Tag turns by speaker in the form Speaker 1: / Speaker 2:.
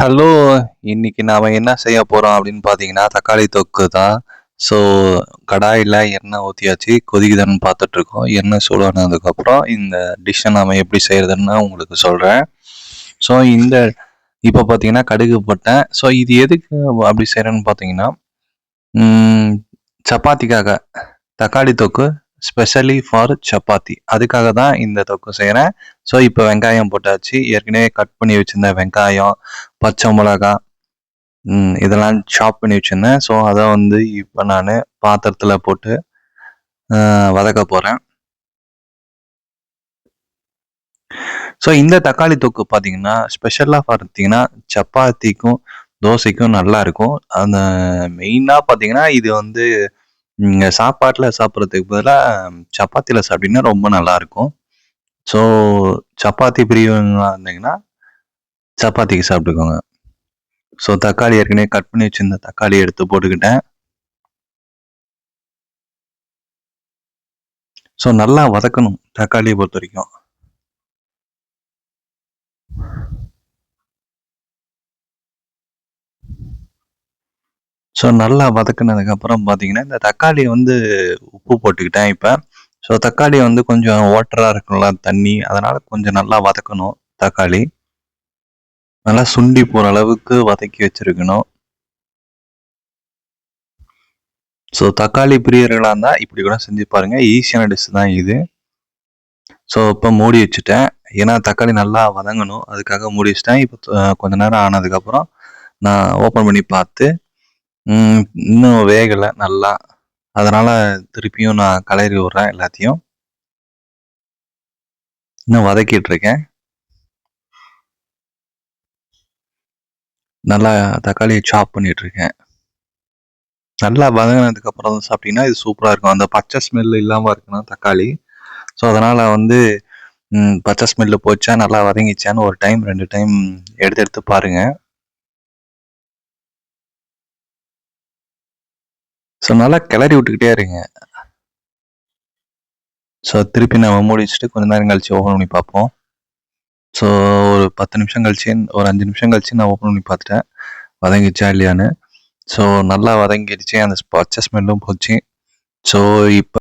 Speaker 1: Hello இன்னைக்கு நாம் என்ன செய்ய போகிறோம் அப்படின்னு பார்த்தீங்கன்னா தக்காளி தொக்கு தான். ஸோ கடாயில் எண்ணெய் ஊற்றியாச்சு கொதிக்குதுன்னு பார்த்துட்ருக்கோம் எண்ணெய் சூடானதுக்கப்புறம் இந்த டிஷ்ஷை நாம் எப்படி செய்கிறதுன்னு உங்களுக்கு சொல்கிறேன் ஸோ இந்த இப்போ பார்த்தீங்கன்னா கடுகு போட்டேன். ஸோ இது எதுக்கு அப்படி செய்கிறேன்னு பார்த்தீங்கன்னா சப்பாத்திக்காக தக்காளி தொக்கு ஸ்பெஷலி ஃபார் சப்பாத்தி. அதுக்காக தான் இந்த தொக்கு செய்கிறேன் ஸோ இப்போ வெங்காயம் போட்டாச்சு. ஏற்கனவே கட் பண்ணி வச்சுருந்தேன் வெங்காயம் பச்சை மிளகா இதெல்லாம் சாப் பண்ணி வச்சுருந்தேன். ஸோ அதை வந்து இப்போ நான் பாத்திரத்தில் போட்டு வதக்க போகிறேன் ஸோ இந்த தக்காளி தொக்கு பார்த்தீங்கன்னா ஸ்பெஷலாக பார்த்தீங்கன்னா சப்பாத்திக்கும் தோசைக்கும் நல்லா இருக்கும். அந்த மெயினாக பார்த்தீங்கன்னா இது வந்து சாப்பாட்டில் சாப்பிட்றதுக்கு பதிலாக சப்பாத்தியில் சாப்பிட்டீங்கன்னா ரொம்ப நல்லா இருக்கும் ஸோ சப்பாத்தி பிரியவங்களாக இருந்தீங்கன்னா சப்பாத்திக்கு சாப்பிட்டுக்கோங்க. ஸோ தக்காளி ஏற்கனவே கட் பண்ணி வச்சுருந்த தக்காளி எடுத்து போட்டுக்கிட்டேன். ஸோ நல்லா வதக்கணும் தக்காளியை பொறுத்த வரைக்கும். ஸோ நல்லா வதக்குனதுக்கப்புறம் பார்த்தீங்கன்னா இந்த தக்காளி வந்து உப்பு போட்டுக்கிட்டேன் இப்போ. ஸோ தக்காளி வந்து கொஞ்சம் வாட்டராக இருக்கும்ல தண்ணி. அதனால் கொஞ்சம் நல்லா வதக்கணும் தக்காளி. நல்லா சுண்டி போகிற அளவுக்கு வதக்கி வச்சுருக்கணும். ஸோ தக்காளி பிரியர்களாக இருந்தால் இப்படி கூட செஞ்சு பாருங்கள் ஈஸியான டிஷ் தான் இது. ஸோ இப்போ மூடி வச்சுட்டேன். ஏன்னா தக்காளி நல்லா வதங்கணும். அதுக்காக மூடி வச்சுட்டேன். இப்போ கொஞ்ச நேரம் ஆனதுக்கப்புறம் நான் ஓப்பன் பண்ணி பார்த்து இன்னும் வேகலை நல்லா. அதனால் திருப்பியும் நான் கலரி விட்றேன் எல்லாத்தையும். இன்னும் வதக்கிட்டு இருக்கேன் நல்லா தக்காளியை சாப் பண்ணிட்டு இருக்கேன் நல்லா வதங்கினதுக்கு அப்புறம் தான் சாப்பிட்டீங்கன்னா இது சூப்பராக இருக்கும். அந்த பச்சை ஸ்மெல் இல்லாமல் இருக்குன்னா தக்காளி. ஸோ அதனால் வந்து பச்சை ஸ்மெல்லு போச்சா நல்லா வதங்கிச்சான்னு ஒரு டைம் ரெண்டு டைம் எடுத்து எடுத்து பாருங்கள் ஸோ நல்லா கிளறி விட்டுக்கிட்டே இருங்க. ஸோ திருப்பி நம்ம மூடி வச்சுட்டு கொஞ்ச நேரம் கழிச்சு ஓப்பன் பண்ணி பார்ப்போம். ஸோ ஒரு பத்து நிமிஷம் கழிச்சு ஒரு அஞ்சு நிமிஷம் கழிச்சு நான் ஓப்பன் பண்ணி பார்த்துட்டேன். வதங்கிச்சா இல்லையான்னு. ஸோ நல்லா வதங்கிடுச்சு அந்த பச்சை ஸ்மெல்லும் போச்சு. ஸோ இப்போ